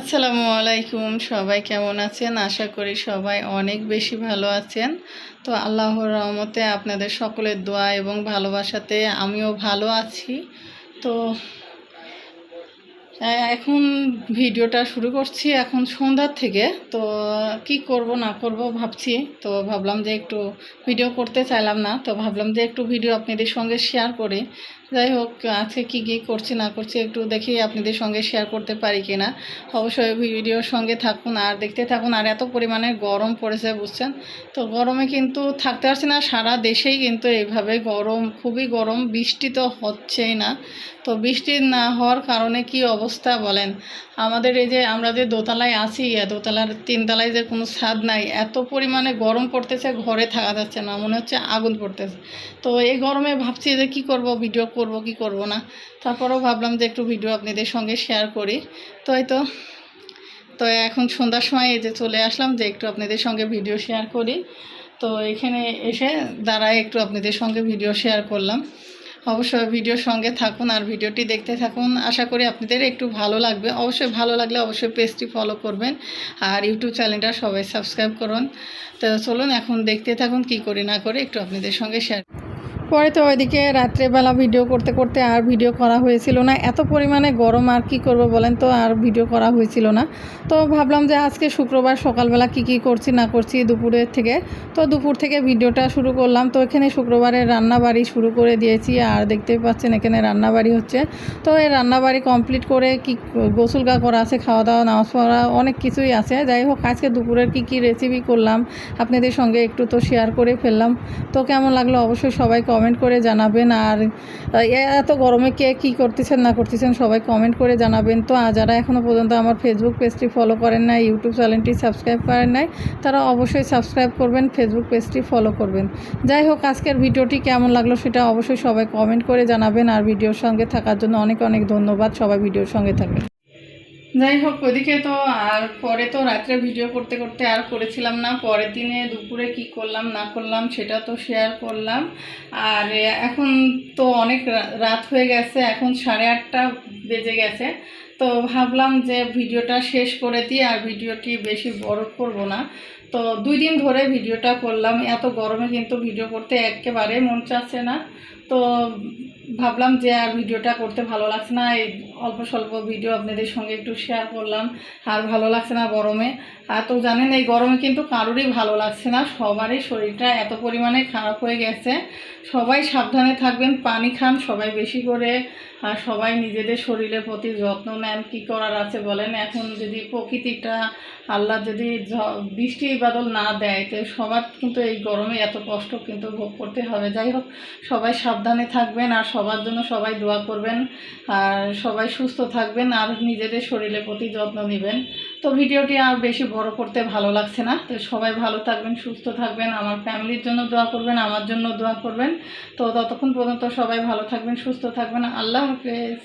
আসসালামু আলাইকুম, সবাই কেমন আছেন? আশা করি সবাই অনেক বেশি ভালো আছেন। তো আল্লাহর রহমতে আপনাদের সকলের দোয়া এবং ভালোবাসাতে আমিও ভালো আছি। তো এখন ভিডিওটা শুরু করছি এখন সন্ধ্যার থেকে। তো, কি করব, না করব ভাবছি। তো ভাবলাম যে একটু ভিডিও করতে চাইলাম না। তো ভাবলাম যে একটু ভিডিও আপনাদের সঙ্গে শেয়ার করি। যাই হোক, আজকে কি কি করছি না করছি একটু দেখি আপনাদের সঙ্গে শেয়ার করতে পারি কিনা। অবশ্যই ভিডিওর সঙ্গে থাকুন আর দেখতে থাকুন আর এত পরিমাণে গরম পড়েছে বুঝছেন? তো গরমে কিন্তু থাকতে পারছি না, সারা দেশেই কিন্তু এইভাবে গরম, খুবই গরম, বৃষ্টি তো হচ্ছেই না। তো বৃষ্টি না হওয়ার কারণে কি অবস্থা বলেন? আমাদের এই যে আমরা যে দোতলায় আছি দোতলার তিনতলায় যে কোনো স্বাদ নাই, এত পরিমাণে গরম পড়তেছে, ঘরে থাকা যাচ্ছে না, মনে হচ্ছে আগুন পড়তেছে। তো এই গরমে ভাবছি যে কি করব, ভিডিও করব কি করব না। তারপরেও ভাবলাম যে একটু ভিডিও আপনাদের সঙ্গে শেয়ার করি। তো এই তো তো এখন সন্ধ্যার সময় এই যে চলে আসলাম যে একটু আপনাদের সঙ্গে ভিডিও শেয়ার করি। তো এখানে এসে দাঁড়ায় একটু আপনাদের সঙ্গে ভিডিও শেয়ার করলাম। অবশ্যই ভিডিওর সঙ্গে থাকুন আর ভিডিওটি দেখতে থাকুন। আশা করি আপনাদের একটু ভালো লাগবে। অবশ্যই ভালো লাগলে অবশ্যই পেজটি ফলো করবেন আর ইউটিউব চ্যানেলটা সবাই সাবস্ক্রাইব করুন। তো চলুন এখন দেখতে থাকুন কি করি না করে একটু আপনাদের সঙ্গে শেয়ার পরে তো ওইদিকে রাত্রেবেলা ভিডিও করতে করতে আর ভিডিও করা হয়েছিল না। এত পরিমাণে গরম আর কি করব বলেন তো, আর ভিডিও করা হয়েছিল না। তো ভাবলাম যে আজকে শুক্রবার সকালবেলা কি কি করছি না করছি দুপুরের থেকে। তো দুপুর থেকে ভিডিওটা শুরু করলাম। তো এখানে শুক্রবারে রান্নাবাড়ি শুরু করে দিয়েছি। আর দেখতেই পাচ্ছেন এখানে রান্নাবাড়ি হচ্ছে। তো এই রান্নাবাড়ি কমপ্লিট করে কি গোসল গা করা আছে খাওয়া দাওয়া নামাজ পড়া, অনেক কিছুই আছে। যাই হোক, আজকে দুপুরের কি কি রেসিপি করলাম, আপনাদের সঙ্গে একটু তো শেয়ার করে ফেললাম। তো কেমন লাগল অবশ্যই সবাই কমেন্ট করে জানাবেন আর এত গরমে কে কী করতেছেন না করতেছেন সবাই কমেন্ট করে জানাবেন। তো আর যারা এখনও পর্যন্ত আমার ফেসবুক পেজটি ফলো করেন নাই ইউটিউব চ্যানেলটি সাবস্ক্রাইব করেন নাই, তারা অবশ্যই সাবস্ক্রাইব করবেন ফেসবুক পেজটি ফলো করবেন। যাই হোক, আজকের ভিডিওটি কেমন লাগল সেটা অবশ্যই সবাই কমেন্ট করে জানাবেন। আর ভিডিওর সঙ্গে থাকার জন্য অনেক অনেক ধন্যবাদ। সবাই ভিডিওর সঙ্গে থাকবেন। যাই হোক ওইদিকে তো আর পরে তো রাত্রে ভিডিও করতে করতে আর করেছিলাম না। পরের দিনে দুপুরে কি করলাম, না করলাম, সেটা তো শেয়ার করলাম। আর এখন তো অনেক রাত হয়ে গেছে, এখন সাড়ে আটটা বেজে গেছে। তো ভাবলাম যে ভিডিওটা শেষ করে দিই আর ভিডিওটি বেশি বড় করব না। তো দুই দিন ধরে ভিডিওটা করলাম। এত গরমে কিন্তু ভিডিও করতে একেবারে মন চাচ্ছে না। তো ভাবলাম যে আর ভিডিওটা করতে ভালো লাগছে না। এই অল্প স্বল্প ভিডিও আপনাদের সঙ্গে একটু শেয়ার করলাম। আর ভালো লাগছে না গরমে। আর তো জানেন, এই গরমে কিন্তু কারোরই ভালো লাগছে না। সবারই শরীরটা এত পরিমাণে খারাপ হয়ে গেছে। সবাই সাবধানে থাকবেন, পানি খান সবাই বেশি করে। আর সবাই নিজেদের শরীরের প্রতি যত্ন নেন কী করার আছে বলেন? এখন যদি প্রকৃতিটা আল্লাহ যদি বৃষ্টি বাদল না দেয়, তো সবার কিন্তু এই গরমে এত কষ্ট কিন্তু ভোগ করতে হবে। যাই হোক, সবাই সাবধানে থাকবেন আর সবার জন্য সবাই দোয়া করবেন। আর সবাই সুস্থ থাকবেন আর নিজেদের শরীরের প্রতি যত্ন নেবেন। তো ভিডিওটি আর বেশি বড় করতে ভালো লাগছে না। তো সবাই ভালো থাকবেন, সুস্থ থাকবেন। আমার ফ্যামিলির জন্য দোয়া করবেন, আমার জন্য দোয়া করবেন। তো ততক্ষণ পর্যন্ত সবাই ভালো থাকবেন, সুস্থ থাকবেন। আল্লাহ হাফেজ।